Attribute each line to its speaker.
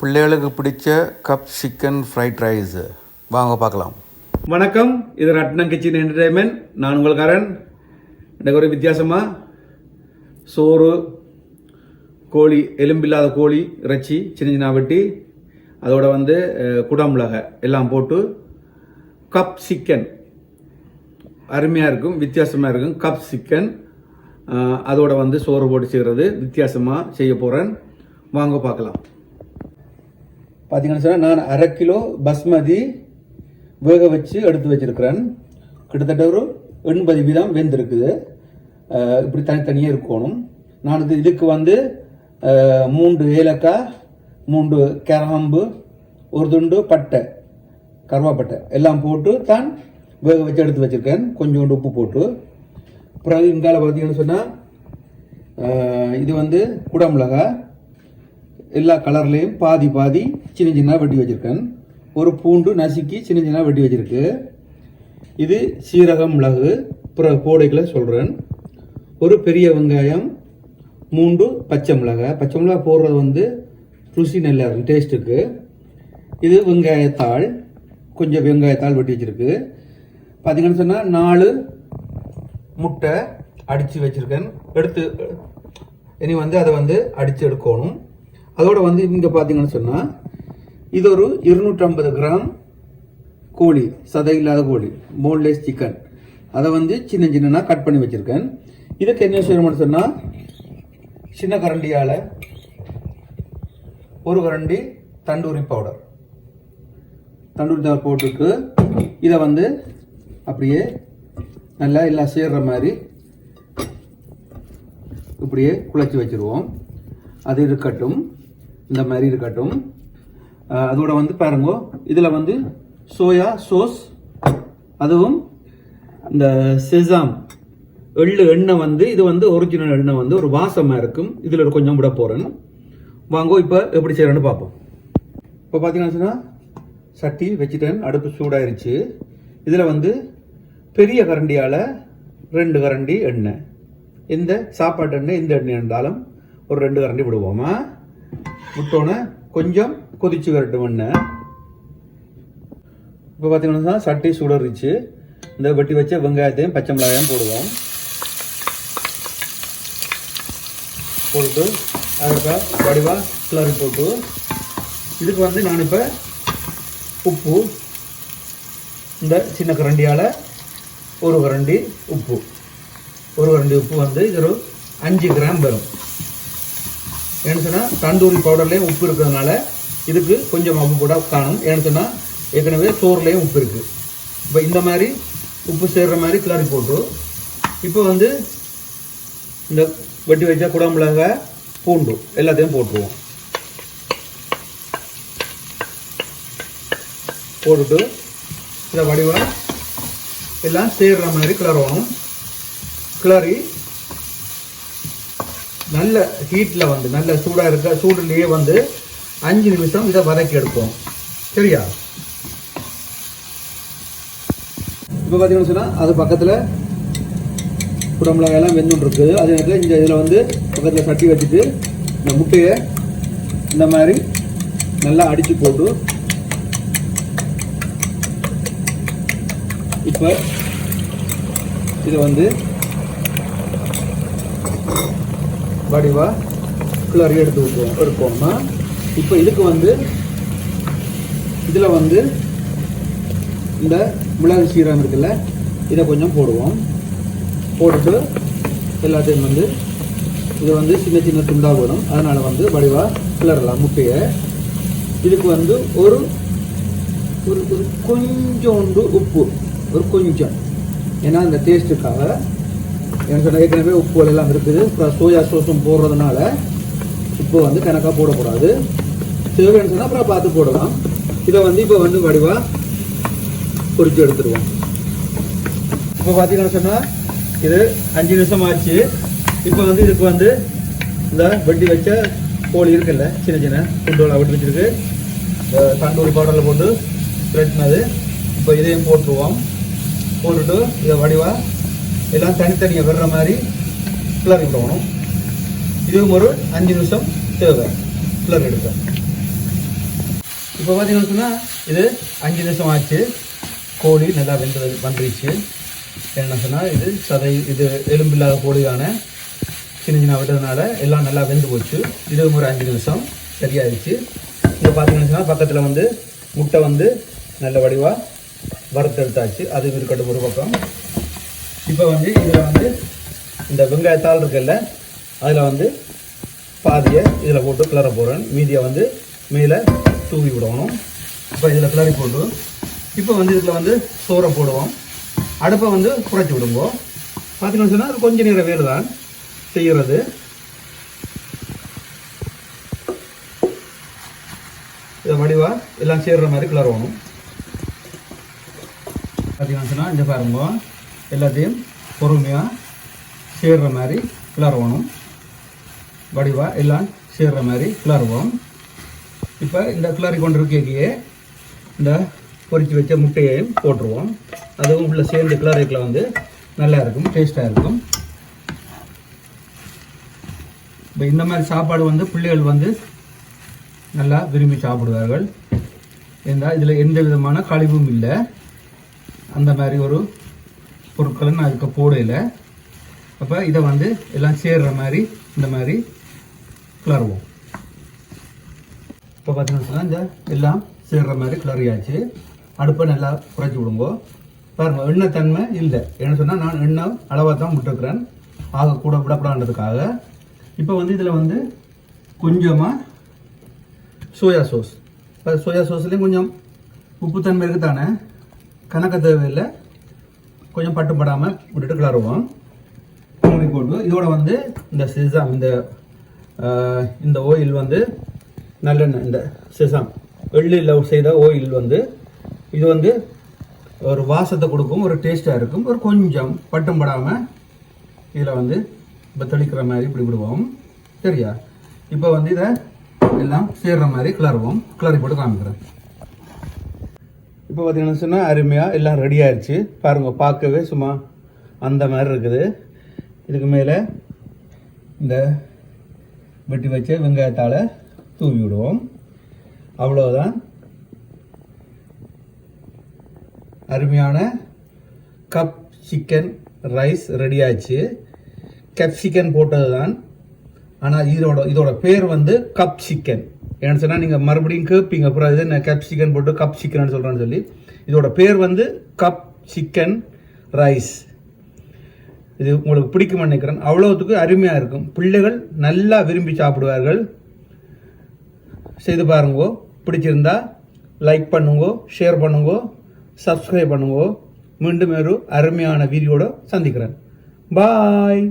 Speaker 1: பிள்ளைகளுக்கு பிடிச்ச cup chicken fried rice வாங்க பார்க்கலாம்.
Speaker 2: வணக்கம். இது ரட்னம் கிச்சன் என்டர்டைன்மெண்ட் நான் உங்களுக்காரன். எனக்கு ஒரு வித்தியாசமாக சோறு கோழி எலும்பில்லாத கோழி இறைச்சி சின்ன சின்ன வெட்டி அதோட வந்து குடமிளகை எல்லாம் போட்டு கப் சிக்கன் அருமையாக இருக்கும் வித்தியாசமாக இருக்கும். கப் சிக்கன் அதோட வந்து சோறு போட்டு செய்கிறது வித்தியாசமாக செய்ய போகிறேன் வாங்க பார்க்கலாம். பார்த்தீங்கன்னு சொன்னால் நான் அரை கிலோ பஸ்மதி வேக வச்சு எடுத்து வச்சிருக்கிறேன். கிட்டத்தட்ட ஒரு எண்பது வீதம் வெந்திருக்குது. இப்படி தனித்தனியாக இருக்கணும். நான் இது இதுக்கு வந்து மூன்று ஏலக்காய் மூன்று கிராம்பு ஒரு துண்டு பட்டை கருவாப்பட்டை எல்லாம் போட்டு தான் வேக வச்சு எடுத்து வச்சுருக்கேன். கொஞ்சோண்டு உப்பு போட்டு. பிறகு இங்கால பார்த்தீங்கன்னு சொன்னால் இது வந்து குடமிளகாய் எல்லா கலர்லேயும் பாதி பாதி சின்ன சின்ன வெட்டி வச்சுருக்கேன். ஒரு பூண்டு நசுக்கி சின்ன சின்ன வெட்டி வச்சுருக்கு. இது சீரகம் மிளகு பிற கோடைகளை சொல்கிறேன் ஒரு பெரிய வெங்காயம் மூன்று பச்சை மிளகாய் பச்சை மிளகாய் போடுறது வந்து ருசி நல்லா இருக்கும் டேஸ்ட்டுக்கு இது வெங்காயத்தாள் கொஞ்சம் வெங்காயத்தாள் வெட்டி வச்சுருக்கு. பார்த்தீங்கன்னு சொன்னால் நாலு முட்டை அடித்து வச்சிருக்கேன். எடுத்து இனி வந்து அதை வந்து அடித்து எடுக்கணும். அதோட வந்து இங்கே பார்த்தீங்கன்னு சொன்னால் இது ஒரு இருநூற்றம்பது கிராம் கோழி சதை இல்லாத கோழி போன்லெஸ் சிக்கன் அதை வந்து சின்ன சின்னனா கட் பண்ணி வச்சுருக்கேன். இதுக்கு என்ன செய்யணும்னு சொன்னால் சின்ன கரண்டியால் ஒரு கரண்டி தண்டூரி பவுடர் தண்டூரி பவுடர் போட்டுட்டு இதை வந்து அப்படியே நல்லா எல்லாம் சேர்ற மாதிரி இப்படியே குழச்சி வச்சிருவோம். அது இருக்கட்டும். இந்த மாதிரி இருக்கட்டும். அதோட வந்து பாருங்க இதில் வந்து சோயா சோஸ் அதுவும் இந்த செசாம் எள்ளு எண்ணெய் வந்து இது வந்து ஒரிஜினல் எண்ணெய் வந்து ஒரு வாசமாக இருக்கும். இதில் கொஞ்சம் விட போகிறேன் வாங்கோ இப்போ எப்படி செய்கிறேன்னு பார்ப்போம். இப்போ பார்த்தீங்கன்னா சட்டி வச்சுட்டேன். அடுப்பு சூடாயிருச்சு. இதில் வந்து பெரிய கரண்டியால் ரெண்டு கரண்டி எண்ணெய். இந்த சாப்பாட்டு எண்ணெய் இந்த எண்ணெய் இருந்தாலும் ஒரு ரெண்டு கரண்டி விடுவோமா? விட்டோன்னே கொஞ்சம் கொதிச்சு வரட்டும் எண்ணெய் இப்போ பார்த்தீங்கன்னா சட்டி சுடரிச்சு இந்த வெட்டி வச்ச வெங்காயத்தையும் பச்சை மிளகாயும் போடுவோம். போட்டு அதுக்கு வடிவாக கிளறி போட்டு இதுக்கு வந்து நான் இப்போ உப்பு இந்த சின்ன கரண்டியால் ஒரு கரண்டி உப்பு. ஒரு கரண்டி உப்பு வந்து இது ஒரு அஞ்சு கிராம் வரும். ஏன்னு சொன்னால் தந்தூரி பவுடர்லேயும் உப்பு இருக்கிறதுனால இதுக்கு கொஞ்சம் உப்பு கூட காணும் ஏன்னு சொன்னால் ஏற்கனவே சோறுலேயும் உப்பு இருக்குது இப்போ இந்த மாதிரி உப்பு சேர்கிற மாதிரி கிளறி போட்டு இப்போ வந்து இந்த வெட்டி வச்ச குடமிளகாய் பூண்டு எல்லாத்தையும் போட்டுருவோம். போட்டுட்டு இந்த வடிவம் எல்லாம் சேர்கிற மாதிரி கிளறணும். கிளறி நல்ல ஹீட்டில் வந்து நல்ல சூடாக இருக்க சூடுலேயே வந்து அஞ்சு நிமிஷம் இதை வதக்கி எடுப்போம். சரியா? இப்போ பார்த்தீங்கன்னு சொன்னால் அது பக்கத்தில் குடமிளகாயெல்லாம் வெந்துட்டு இருக்குது அதே நேரத்தில் இந்த இதில் வந்து பக்கத்தில் சட்டி வச்சுட்டு இந்த முட்டையை இந்த மாதிரி நல்லா அடித்து போட்டு இப்போ இதை வந்து வடிவாக கிளறி எடுத்து விட்டுவோம் எடுப்போம்னா இப்போ இதுக்கு வந்து இதில் வந்து இந்த மிளகு சீரகம் இருக்குல்ல இதை கொஞ்சம் போடுவோம். போட்டுட்டு எல்லாத்தையும் வந்து இது வந்து சின்ன சின்ன துண்டாக வரும் அதனால் வந்து வடிவாக கிளறலாம் முட்டையை. இதுக்கு வந்து ஒரு ஒரு ஒரு கொஞ்சோண்டு உப்பு ஒரு கொஞ்சம். ஏன்னா அந்த டேஸ்ட்டுக்காக எனக்கு சொன்ன ஏற்கனவே உப்பு எல்லாம் இருக்குது. இப்போ சோயா சோஸும் போடுறதுனால உப்பு வந்து கணக்காக போடக்கூடாது. தேவைன்னு சொன்னால் அப்புறம் பார்த்து போடலாம். இதை வந்து இப்போ வந்து வடிவாக பொறிச்சு எடுத்துருவோம். இப்போ பார்த்தீங்கன்னு சொன்னால் இது அஞ்சு நிமிஷம் ஆச்சு. இப்போ வந்து இதுக்கு வந்து இந்த வெட்டி வச்ச கோழி இருக்குல்ல சின்ன சின்ன குண்டோல வெட்டி வச்சுருக்கு. தண்டூர் பவுடரில் போட்டு ஸ்ப்ரெட்னது இப்போ இதையும் போட்டுருவோம். போட்டுட்டு இதை வடிவாக எல்லாம் தனித்தனியாக வர்ற மாதிரி கிளறி விடணும் இதுவும் ஒரு அஞ்சு நிமிஷம் தேவை கிளறி எடுக்க. இப்போ பார்த்தீங்கன்னு சொன்னால் இது அஞ்சு நிமிஷம் ஆச்சு. கோழி நல்லா வெந்து வந்துருச்சு. என்ன சொன்னால் இது சதை இது எலும்பில்லாத கோழியான சின்ன சின்ன விட்டதுனால எல்லாம் நல்லா வெந்து போச்சு. இது ஒரு அஞ்சு நிமிஷம் சரியாயிடுச்சு இங்கே பார்த்தீங்கன்னு சொன்னால் பக்கத்தில் வந்து முட்டை வந்து நல்ல வடிவாக வறுத்தெடுத்தாச்சு. அது இருக்கட்டும் ஒரு பக்கம். இப்போ வந்து இதில் வந்து இந்த வெங்காயத்தால் இருக்குல்ல அதில் வந்து பாதியை இதில் போட்டு கிளற போகிறேன் மீதியை வந்து மேலே தூவி விடணும். இப்போ இதில் கிளறி போட்டு இப்போ வந்து இதில் வந்து சோறை போடுவோம். அடுப்பை வந்து குறைச்சி விடுவோம் பார்த்தீங்கன்னு சொன்னால் அது கொஞ்சம் நேரம் வேறு தான் செய்கிறது இதை வடிவாக எல்லாம் சேர்கிற மாதிரி கிளறணும். பார்த்தீங்கன்னு சொன்னால் இந்த பாருங்க. எல்லாத்தையும் பொறுமையாக சேர்ற மாதிரி கிளறணும். வடிவாக எல்லாம் சேர்ற மாதிரி கிளறுவோம். இப்போ இந்த கிளறி கொண்டிருக்கையே இந்த பொறிச்சு வச்ச முட்டையையும் போட்டுருவோம். அதுவும் உள்ள சேர்ந்து கிளறிக்கில் வந்து நல்லா இருக்கும் டேஸ்ட்டாக இருக்கும். இப்போ இந்த மாதிரி சாப்பாடு வந்து பிள்ளைகள் வந்து நல்லா விரும்பி சாப்பிடுவார்கள். ஏன்னா இதில் எந்த விதமான கழிவும் இல்லை. அந்த மாதிரி ஒரு பொருட்களை நான் அதுக்கு போடல. அப்போ இதை வந்து எல்லாம் சேர்ற மாதிரி இந்த மாதிரி கிளறுவோம். இப்போ பார்த்தீங்கன்னா இந்த எல்லாம் சேர்ற மாதிரி கிளறியாச்சு. அடுப்பை நல்லா குறைச்சி விடுங்க. பாருங்கள் எண்ணெய் தன்மை இல்லை. என்ன சொன்னால் நான் எண்ணெய் அளவாக தான் விட்டுருக்குறேன். ஆக கூட விடப்படான்றதுக்காக இப்போ வந்து இதில் வந்து கொஞ்சமாக சோயா சோஸ் இப்போ சோயா சோஸ்லேயும் கொஞ்சம் உப்புத்தன்மை இருக்குது தானே கணக்க தேவையில்லை. கொஞ்சம் பட்டுப்படாமல் விட்டுட்டு கிளறுவோம். மூடி போட்டு இதோட வந்து இந்த சிசாம் இந்த இந்த ஓயில் வந்து நல்லெண்ணெய் இந்த சிசாம் வெள்ளியில் செய்த ஓயில் வந்து இது வந்து ஒரு வாசத்தை கொடுக்கும் ஒரு டேஸ்ட்டாக இருக்கும். ஒரு கொஞ்சம் பட்டும் படாமல் இதில் வந்து இப்போ தெளிக்கிற மாதிரி இப்படி விடுவோம். சரியா? இப்போ வந்து இதை எல்லாம் சேர்ற மாதிரி கிளறுவோம். கிளறி போட்டு காமிக்கிறேன். இப்போ பார்த்தீங்கன்னா சொன்னால் அருமையாக எல்லாம் ரெடி ஆயிடுச்சு பாருங்கள் பார்க்கவே சும்மா அந்த மாதிரி இருக்குது. இதுக்கு மேலே இந்த வெட்டி வச்ச வெங்காயத்தால் தூவி விடுவோம். அவ்வளோதான் அருமையான கப் சிக்கன் ரைஸ் ரெடி ஆச்சு கேப்சிக்கன் போட்டது தான் ஆனால் இதோட இதோட பேர் வந்து கப் சிக்கன் ஏன்னு சொன்னால் நீங்கள் மறுபடியும் கேட்பீங்க அப்புறம் இது நான் கப் சிக்கன் போட்டு கப் சிக்கன் சொல்கிறேன்னு சொல்லி. இதோட பேர் வந்து கப் சிக்கன் ரைஸ் இது உங்களுக்கு பிடிக்கும்னு நினைக்கிறேன். அவ்வளோத்துக்கு அருமையாக இருக்கும். பிள்ளைகள் நல்லா விரும்பி சாப்பிடுவார்கள். செய்து பாருங்கோ. பிடிச்சிருந்தா லைக் பண்ணுங்கோ ஷேர் பண்ணுங்க சப்ஸ்கிரைப் பண்ணுங்கோ. மீண்டும் ஒரு அருமையான வீடியோட சந்திக்கிறேன். பாய்